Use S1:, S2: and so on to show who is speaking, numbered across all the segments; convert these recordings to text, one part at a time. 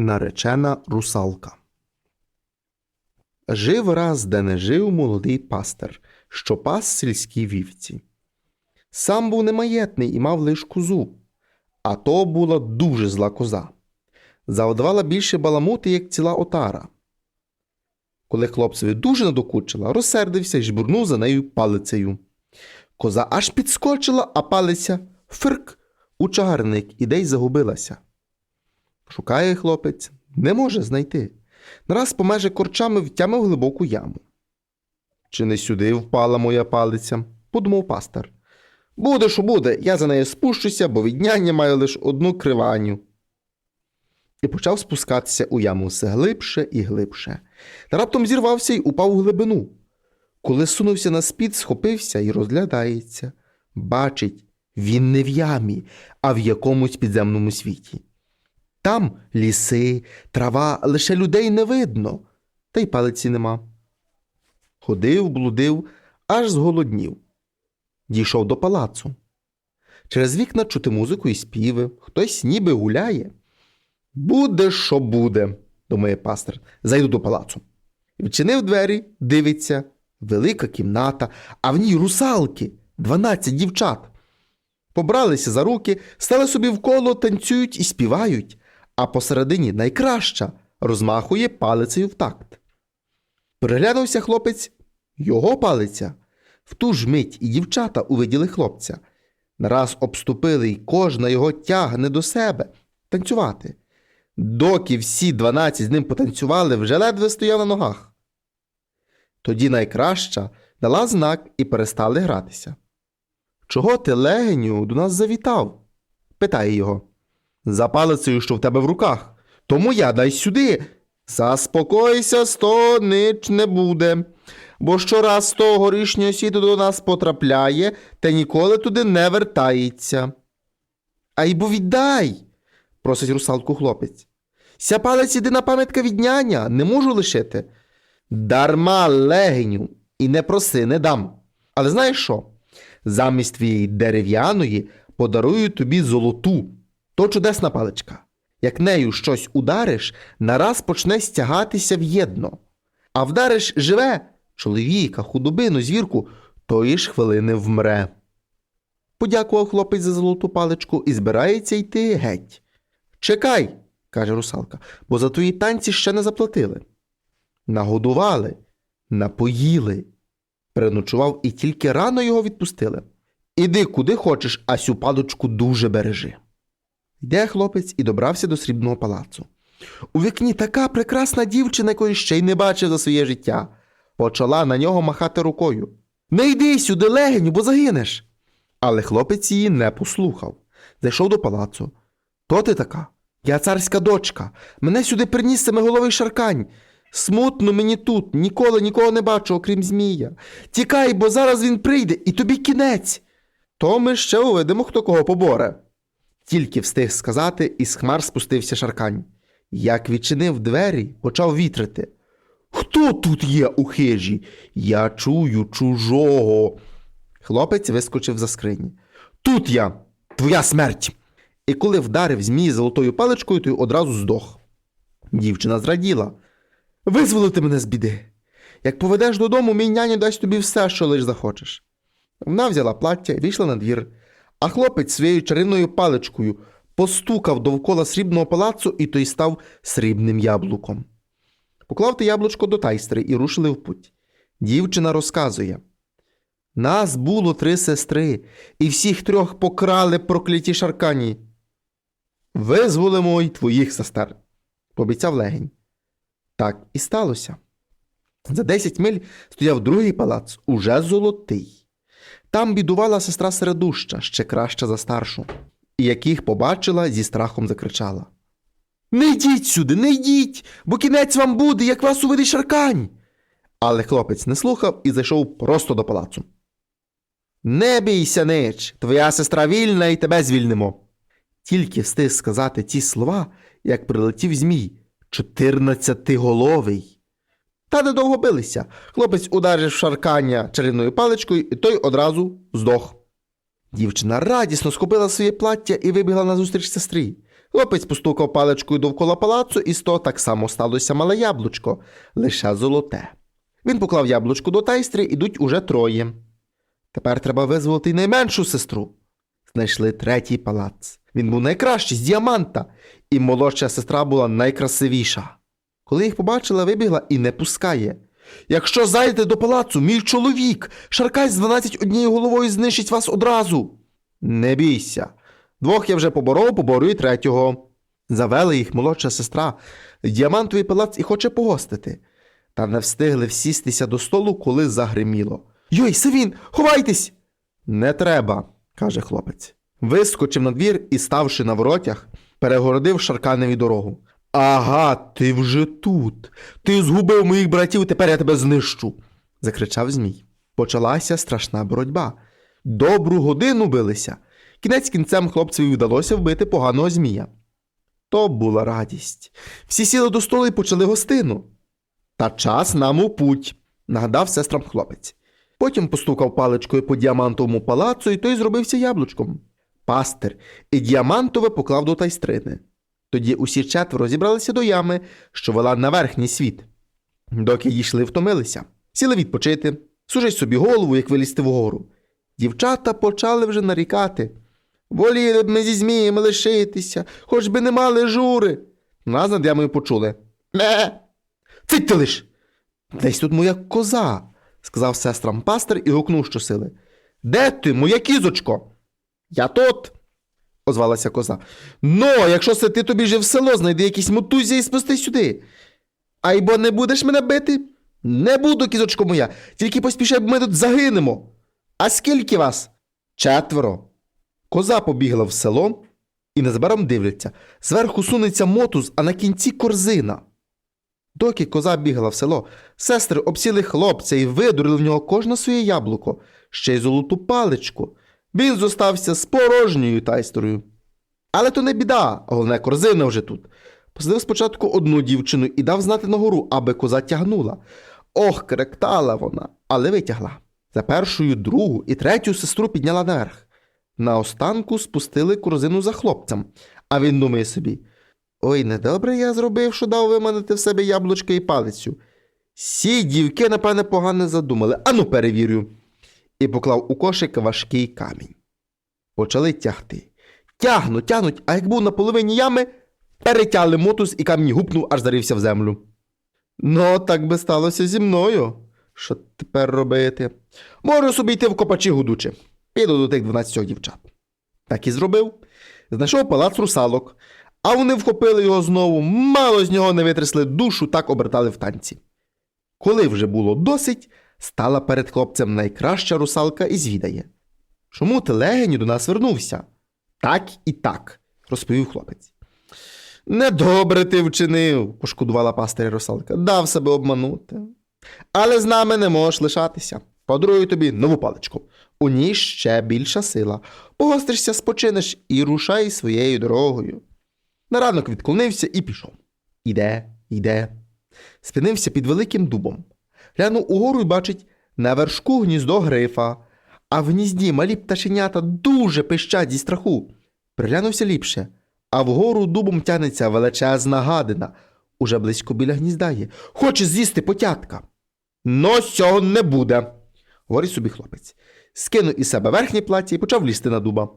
S1: Наречена русалка. Жив раз, де не жив молодий пастир, що пас сільській вівці. Сам був немаєтний і мав лиш козу, а то була дуже зла коза. Завдавала більше баламути, як ціла отара. Коли хлопцеві дуже надокучила, розсердився і жбурнув за нею палицею. Коза аж підскочила, а палиця фирк у чагарник і десь загубилася. Шукає хлопець, не може знайти. Нараз помеже корчами втямив глибоку яму. Чи не сюди впала моя палиця? подумав пастор. Буде, що буде, я за нею спущуся, бо від няння маю лише одну криваню. І почав спускатися у яму все глибше і глибше. Та раптом зірвався й упав у глибину. Коли сунувся на спід, схопився і розглядається. Бачить, він не в ямі, а в якомусь підземному світі. Там ліси, трава, лише людей не видно, та й палиці нема. Ходив, блудив, аж зголоднів. Дійшов до палацу. Через вікна чути музику і співи, хтось ніби гуляє. Буде, що буде, думає пастор, зайду до палацу. Відчинив двері, дивиться, велика кімната, а в ній русалки, дванадцять дівчат. Побралися за руки, стали собі вколо, танцюють і співають, а посередині найкраща розмахує палицею в такт. Переглянувся хлопець, його палиця. В ту ж мить і дівчата увиділи хлопця. Нараз обступили, й кожна його тягне до себе танцювати. Доки всі дванадцять з ним потанцювали, вже ледве стояв на ногах. Тоді найкраща дала знак і перестали гратися. Чого ти, легеню, до нас завітав? питає його. За палицею, що в тебе в руках. Тому я дай сюди. Заспокойся, сто нич не буде. Бо щораз з того світу до нас потрапляє, та ніколи туди не вертається. Ай бо віддай, просить русалку хлопець. Ся палець єдина пам'ятка від няня, не можу лишити. Дарма легеню, і не проси, не дам. Але знаєш що? Замість твоєї дерев'яної подарую тобі золоту. То чудесна паличка. Як нею щось удариш, нараз почне стягатися в'єдно. А вдариш живе чоловіка, худобину, звірку, тої ж хвилини вмре. Подякував хлопець за золоту паличку і збирається йти геть. Чекай, каже русалка, бо за твої танці ще не заплатили. Нагодували, напоїли. Переночував і тільки рано його відпустили. Іди куди хочеш, а сю паличку дуже бережи. Йде хлопець і добрався до срібного палацу. У вікні така прекрасна дівчина, якої ще й не бачив за своє життя. Почала на нього махати рукою. Не йди сюди, легеню, бо загинеш. Але хлопець її не послухав. Зайшов до палацу. То ти така? Я царська дочка. Мене сюди приніс семиголовий шаркань. Смутно мені тут, ніколи нікого не бачу, окрім Змія. Тікай, бо зараз він прийде, і тобі кінець. То ми ще увидимо, хто кого поборе. Тільки встиг сказати, із хмар спустився шаркань. Як відчинив двері, почав вітрити. Хто тут є у хижі? Я чую чужого. Хлопець вискочив за скрині. Тут я, твоя смерть. І коли вдарив змій золотою паличкою, той одразу здох. Дівчина зраділа. Визволити мене з біди. Як поведеш додому, мій няня дасть тобі все, що лиш захочеш. Вона взяла плаття і вийшла на двір, а хлопець своєю чарівною паличкою постукав довкола срібного палацу, і той став срібним яблуком. Поклав те яблучко до тайстри і рушили в путь. Дівчина розказує Нас було три сестри, і всіх трьох покрали прокляті шаркані. Визволимо й твоїх сестер, пообіцяв легень. Так і сталося. За десять миль стояв другий палац, уже золотий. Там бідувала сестра середуща, ще краща за старшу, і яких побачила, зі страхом закричала. Не йдіть сюди, не йдіть, бо кінець вам буде, як вас увидить шаркань. Але хлопець не слухав і зайшов просто до палацу. Не бійся, нич, твоя сестра вільна і тебе звільнимо. Тільки встиг сказати ті слова, як прилетів змій, чотирнадцятиголовий. Та недовго билися. Хлопець ударив шаркання чарівною паличкою, і той одразу здох. Дівчина радісно схопила своє плаття і вибігла назустріч сестрі. Хлопець постукав паличкою довкола палацу, і з того так само сталося мале яблучко, лише золоте. Він поклав яблучко до тайстри, ідуть уже троє. Тепер треба визволити найменшу сестру. Знайшли третій палац. Він був найкращий з діаманта, і молодша сестра була найкрасивіша. Коли їх побачила, вибігла і не пускає. Якщо зайдете до палацу, мій чоловік, шаркай з 12 однією головою знищить вас одразу. Не бійся. Двох я вже поборов, поборю і третього. Завели їх молодша сестра діамантовий палац і хоче погостити. Та не встигли всістися до столу, коли загриміло. Йой, це він! Ховайтесь! Не треба, каже хлопець. Вискочив на двір і, ставши на воротях, перегородив шарканеві дорогу. Ага, ти вже тут. Ти згубив моїх братів, тепер я тебе знищу. закричав Змій. Почалася страшна боротьба. Добру годину билися. Кінець кінцем хлопцеві вдалося вбити поганого змія. То була радість. Всі сіли до столу і почали гостину. Та час нам у путь, нагадав сестрам хлопець. Потім постукав паличкою по діамантовому палацу, і той зробився яблучком. Пастир і діамантове поклав до тайстрини. Тоді усі четверо зібралися до ями, що вела на верхній світ. Доки дійшли, втомилися, сіли відпочити, сужать собі голову, як вилізти вгору. Дівчата почали вже нарікати. Воліли б ми зі змієм лишитися, хоч би не мали жури. Нас над ямою почули. Ме. Цитьте лиш. Десь тут моя коза, сказав сестрам пастир і гукнув щосили. Де ти, моя кізочко? Я тут, озвалася коза. Ну, якщо це ти тобі вже в село, знайди якісь мотузі і спусти сюди. Айбо не будеш мене бити? Не буду, кізочко моя, тільки поспішай, бо ми тут загинемо. А скільки вас? Четверо. Коза побігла в село і незабаром дивляться. Зверху сунеться мотуз, а на кінці корзина. Доки коза бігла в село, сестри обсіли хлопця і видурили в нього кожне своє яблуко, ще й золоту паличку. Він зостався з порожньою тайстрою. Але то не біда, головне, корзина вже тут. Посадив спочатку одну дівчину і дав знати нагору, аби коза тягнула. Ох, кректала вона, але витягла. За першою, другу і третю сестру підняла наверх. Наостанку спустили корзину за хлопцем, а він думає собі: Ой, недобре я зробив, що дав виманити в себе яблучко і палицю. Сі дівки, напевне, погано задумали. Ану, перевірю. І поклав у кошик важкий камінь. Почали тягти. Тягнуть, тягнуть, а як був на половині ями, перетягли мотуз і камінь гупнув, аж зарився в землю. Ну, так би сталося зі мною. Що тепер робити? Можу собі йти в копачі гудучи. Піду до тих 12 дівчат. Так і зробив. Знайшов палац русалок, а вони вхопили його знову, мало з нього не витрясли душу, так обертали в танці. Коли вже було досить, стала перед хлопцем найкраща русалка і звідає. Чому ти легеню до нас вернувся? Так і так, розповів хлопець. Недобре ти вчинив, пошкодувала пастиря русалка, дав себе обманути. Але з нами не можеш лишатися. Подарую тобі нову паличку. У ній ще більша сила. Погостришся, спочинеш і рушай своєю дорогою. На ранок відклонився і пішов. Іде, йде. Спинився під великим дубом. Глянув угору і бачить на вершку гніздо грифа, а в гнізді малі пташенята дуже пищать зі страху. Приглянувся ліпше, а вгору дубом тянеться величезна гадина. Уже близько біля гнізда є. Хоче з'їсти потятка. Но цього не буде, говорить собі хлопець. Скинув із себе верхнє плаття і почав лізти на дуба.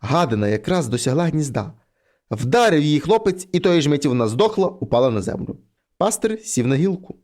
S1: Гадина якраз досягла гнізда. Вдарив її хлопець, і тої ж миті вона здохла, упала на землю. Пастир сів на гілку.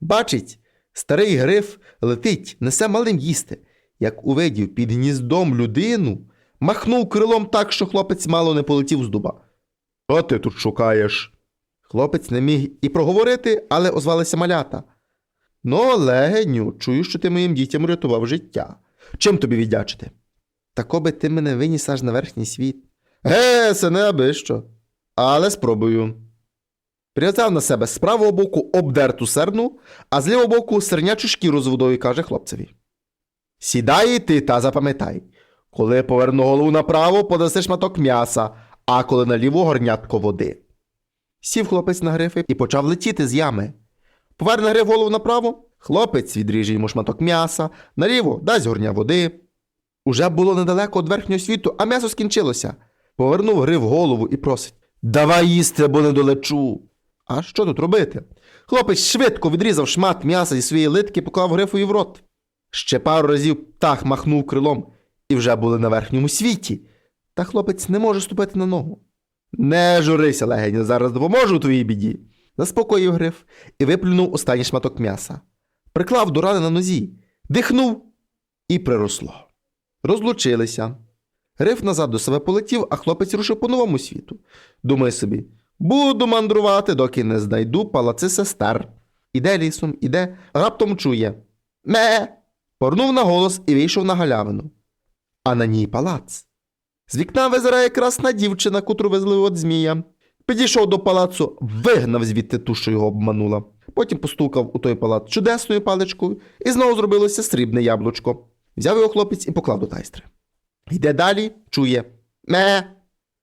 S1: Бачить, старий гриф летить, несе малим їсти. Як увидів під гніздом людину, махнув крилом так, що хлопець мало не полетів з дуба. Що ти тут шукаєш? Хлопець не міг і проговорити, але озвалися малята. Ну, легеню, чую, що ти моїм дітям врятував життя. Чим тобі віддячити? Тако би ти мене виніс аж на верхній світ. Ге, це не аби що. Але спробую. Прив'язав на себе з правого боку обдерту серну, а з лівого боку сернячу шкіру з водою каже хлопцеві. Сідай ти та запам'ятай. Коли поверну голову направо, подаси шматок м'яса, а коли наліво горнятко води. Сів хлопець на грифи і почав летіти з ями. Поверне гриф голову направо, хлопець відріже йому шматок м'яса, наліво дасть горня води. Уже було недалеко від верхнього світу, а м'ясо скінчилося. Повернув гриф голову і просить Давай їсти, або не долечу. А що тут робити? Хлопець швидко відрізав шмат м'яса зі своєї литки і поклав грифові в рот. Ще пару разів птах махнув крилом і вже були на верхньому світі. Та хлопець не може ступити на ногу. Не журися, легеня, зараз допоможу у твоїй біді. Заспокоїв гриф і виплюнув останній шматок м'яса. Приклав до рани на нозі, дихнув і приросло. Розлучилися. Гриф назад до себе полетів, а хлопець рушив по новому світу. Думає собі: буду мандрувати, доки не знайду палаци сестер. Іде лісом, іде, раптом чує. Ме. Порнув на голос і вийшов на галявину. А на ній палац. З вікна визирає красна дівчина, котру везли від змія. Підійшов до палацу, вигнав звідти ту, що його обманула. Потім постукав у той палац чудесною паличкою і знову зробилося срібне яблучко. Взяв його хлопець і поклав до тайстри. Йде далі, чує ме.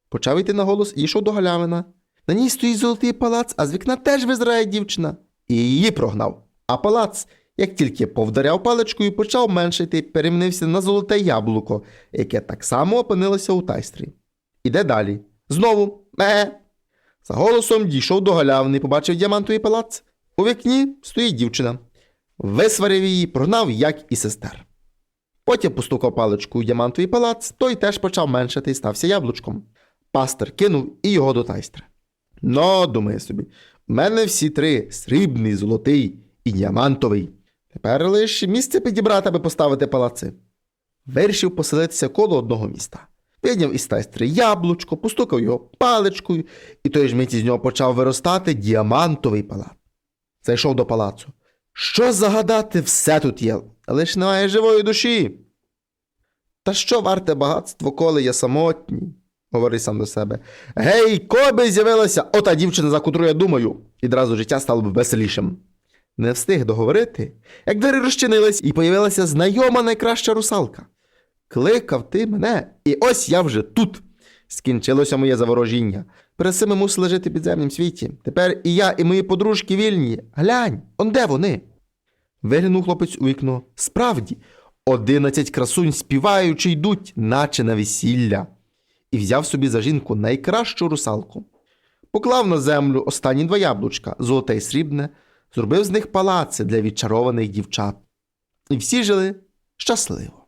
S1: Почав йти на голос і йшов до галявина. На ній стоїть золотий палац, а з вікна теж визирає дівчина. І її прогнав. А палац, як тільки повдаряв паличкою, почав меншити, перемінився на золоте яблуко, яке так само опинилося у тайстрі. Іде далі. Знову ме. За голосом дійшов до галявини побачив діамантовий палац. У вікні стоїть дівчина. Висварив її, прогнав, як і сестер. Потім постукав паличкою у діамантовий палац, той теж почав меншати і стався яблучком. Пастер кинув і його до тайстри. Ну, думає собі, в мене всі три срібний, золотий і діамантовий. Тепер лише місце підібрати, аби поставити палаци. Вирішив поселитися коло одного міста. Вийняв із тайстри яблучко, постукав його паличкою, і той ж миті з нього почав виростати діамантовий палац. Зайшов до палацу. Що загадати, все тут є, ж немає живої душі. Та що варте багатство, коли я самотній? Говорить сам до себе. Гей, коби з'явилася ота дівчина, за котру я думаю, і одразу життя стало б веселішим. Не встиг договорити, як двері розчинились, і появилася знайома найкраща русалка. Кликав ти мене, і ось я вже тут. Скінчилося моє заворожіння. Перед цим ми мусили жити підземнім світі. Тепер і я, і мої подружки вільні. Глянь, он де вони? Виглянув хлопець у вікно. Справді, одинадцять красунь співаючи йдуть, наче на весілля, і взяв собі за жінку найкращу русалку. Поклав на землю останні два яблучка, золоте й срібне, зробив з них палаци для відчарованих дівчат. І всі жили щасливо.